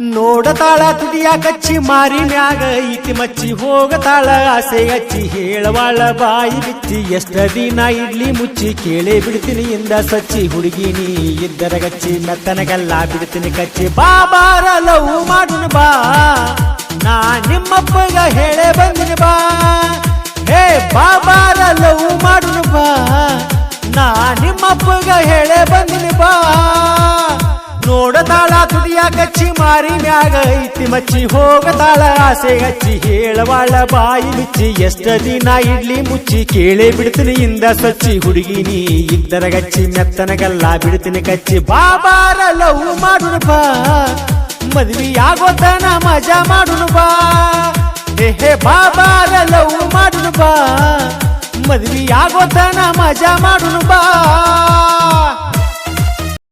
ನೋಡತಾಳ ತುದಿಯ ಕಚ್ಚಿ ಮಾರಿ ಮ್ಯಾಗ ಐತಿ ಮಚ್ಚಿ ಹೋಗತಾಳ, ಆಸೆ ಹಚ್ಚಿ ಹೇಳವಾಳ ಬಾಯಿ ಬಿಚ್ಚಿ ಎಷ್ಟ ದಿನ ಇಡ್ಲಿ ಮುಚ್ಚಿ ಕೇಳೇ ಬಿಡ್ತೀನಿ ಇಂದ ಸಚ್ಚಿ ಹುಡುಗಿನಿ ಇದ್ದರ ಗಚ್ಚಿ ಮೆತ್ತನಗೆಲ್ಲ ಬಿಡ್ತೀನಿ ಕಚ್ಚಿ ಬಾಬಾರ ಲವ್ ಮಾಡುನು ಬಾ, ನಾ ನಿಮ್ಮಪ್ಪಗ ಹೇಳೇ ಬಂದಿನಿ ಬಾ, ಹೇ ಬಾಬಾರ ಲವ್ ಮಾಡುನು ಬಾ, ನಾ ನಿಮ್ಮಪ್ಪಗ ಹೇಳೇ ಬಂದಿನಿ ಬಾ. ನೋಡತಾಳ ತುಡಿಯ ಕಚ್ಚಿ ಮಾರಿ ಮ್ಯಾಗ ಐತಿ ಮಚ್ಚಿ ಹೋಗತಾಳ ಆಸೆ ಹಚ್ಚಿ ಹೇಳವಾಳ ಬಾಯಿ ಮುಚ್ಚಿ ಎಷ್ಟ ದಿನ ಇಡ್ಲಿ ಮುಚ್ಚಿ ಕೇಳೇ ಬಿಡ್ತೀನಿ ಇಂದ ಸಚ್ಚಿ ಹುಡುಗಿ ನೀ ಇದ್ದರ ಗಚ್ಚಿ ಮೆತ್ತನಗಲ್ಲ ಬಿಡ್ತೀನಿ ಕಚ್ಚಿ ಬಾಬಾರ ಲವ್ ಮಾಡುನು ಬಾ, ಮದ್ವಿ ಆಗೋತನ ಮಜಾ ಮಾಡುಣ ಬಾ. ಹೇ ಬಾಬಾರ ಲವ್ ಮಾಡುಣ ಬಾ, ಮದ್ವಿ ಆಗೋತನ ಮಜಾ ಮಾಡುಣ ಬಾ.